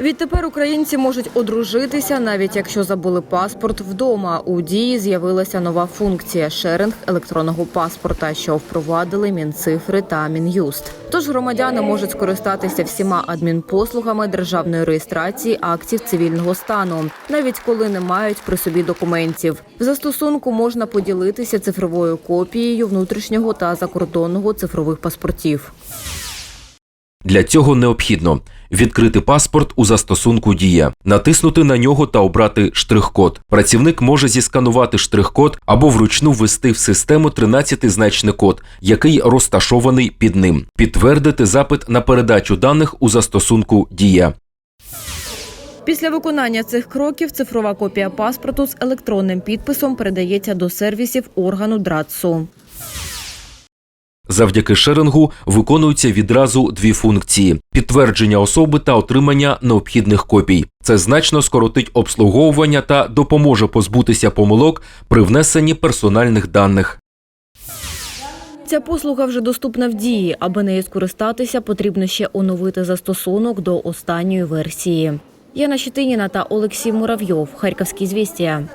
Відтепер українці можуть одружитися, навіть якщо забули паспорт вдома. У дії з'явилася нова функція шеринг електронного паспорта, що впровадили Мінцифри та Мін'юст. Тож громадяни можуть скористатися всіма адмінпослугами державної реєстрації актів цивільного стану, навіть коли не мають при собі документів. В застосунку можна поділитися цифровою копією внутрішнього та закордонного цифрових паспортів. Для цього необхідно відкрити паспорт у застосунку Дія, натиснути на нього та обрати штрих-код. Працівник може зісканувати штрих-код або вручну ввести в систему 13-значний код, який розташований під ним. Підтвердити запит на передачу даних у застосунку Дія. Після виконання цих кроків цифрова копія паспорту з електронним підписом передається до сервісів органу ДРАЦУ. Завдяки шерингу виконуються відразу дві функції: підтвердження особи та отримання необхідних копій. Це значно скоротить обслуговування та допоможе позбутися помилок при внесенні персональних даних. Ця послуга вже доступна в дії. Аби нею скористатися, потрібно ще оновити застосунок до останньої версії. Яна Щетиніна та Олексій Муравйов. Харківські звістія.